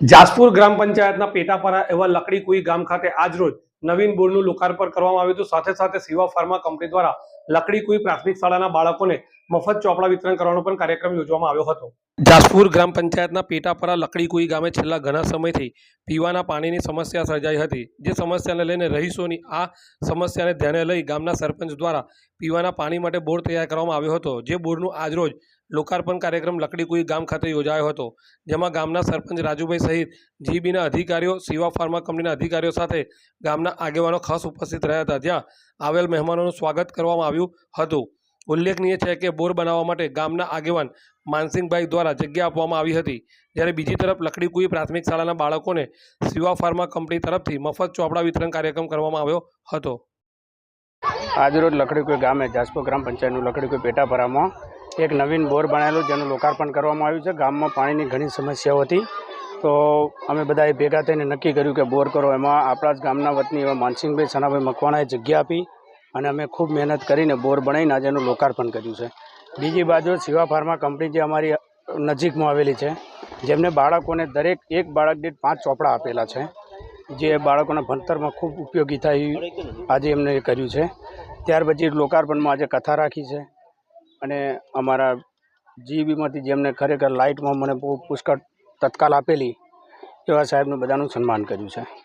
જાસપુર ગ્રામ પંચાયતના પેટાપરા એવા લકડી કુઈ ગામ ખાતે આજરોજ નવીન બોર્ડનું લોકાર્પણ કરવામાં આવ્યું હતું. સાથે સાથે સેવા ફાર્મા કંપની દ્વારા લકડી કુઈ પ્રાથમિક શાળાના બાળકોને મફત ચોપડા વિતરણ કરવાનો પણ કાર્યક્રમ યોજવામાં આવ્યો હતો. જાસપુર ગ્રામ પંચાયતના પેટાપરા લકડી કુઈ ગામે છેલ્લા ઘણા સમયથી પીવાના પાણીની સમસ્યા સર્જાઈ હતી, જે સમસ્યાને લઈને રહીશોની આ સમસ્યાને ધ્યાને લઈ ગામના સરપંચ દ્વારા પીવાના પાણી માટે બોર તૈયાર કરવામાં આવ્યો હતો, જે બોરનું આજરોજ લોકાર્પણ કાર્યક્રમ લકડીકુઈ ગામ ખાતે યોજાયો હતો, જેમાં ગામના સરપંચ રાજુભાઈ સહિત જીબીના અધિકારીઓ, સેવા ફાર્મા કંપનીના અધિકારીઓ સાથે ગામના આગેવાનો ખાસ ઉપસ્થિત રહ્યા હતા, જ્યાં આવેલ મહેમાનોનું સ્વાગત કરવામાં આવ્યું હતું. ઉલ્લેખનીય છે કે બોર બનાવવા માટે ગામના આગેવાન માનસિંહભાઈ દ્વારા જગ્યા આપવામાં આવી હતી. જ્યારે બીજી તરફ લકડીકુઈ પ્રાથમિક શાળાના બાળકોને શિવા ફાર્મા કંપની તરફથી મફત ચોપડા વિતરણ કાર્યક્રમ કરવામાં આવ્યો હતો. આજરોજ લકડીકુઈ ગામે જાસપુર ગ્રામ પંચાયતનું લકડીકુઈ પેટાપરામાં એક નવીન બોર બનાવેલું જેનું લોકાર્પણ કરવામાં આવ્યું છે. ગામમાં પાણીની ઘણી સમસ્યાઓ હતી. તો અમે બધાએ ભેગા થઈને નક્કી કર્યું કે બોર કરો. એમાં આપણા જ ગામના વતની એવા માનસિંહભાઈ, સનાભાઈ મકવાણાએ જગ્યા આપી. અને અમે ખૂબ મહેનત કરીને બોર બનાવીને આજે એનું લોકાર્પણ કર્યું છે. બીજી બાજુ શિવા ફાર્મા કંપની જે અમારી નજીકમાં આવેલી છે, જેમને બાળકોને દરેક એક બાળક દીઠ પાંચ ચોપડા આપેલા છે, જે બાળકોના ભણતરમાં ખૂબ ઉપયોગી થાય આજે એમને કર્યું છે. ત્યાર પછી લોકાર્પણમાં આજે કથા રાખી છે અને અમારા જીબીમાંથી જેમને ખરેખર લાઇટમાં મને બહુ પુષ્કળ તત્કાલ આપેલી એવા સાહેબનું બધાનું સન્માન કર્યું છે.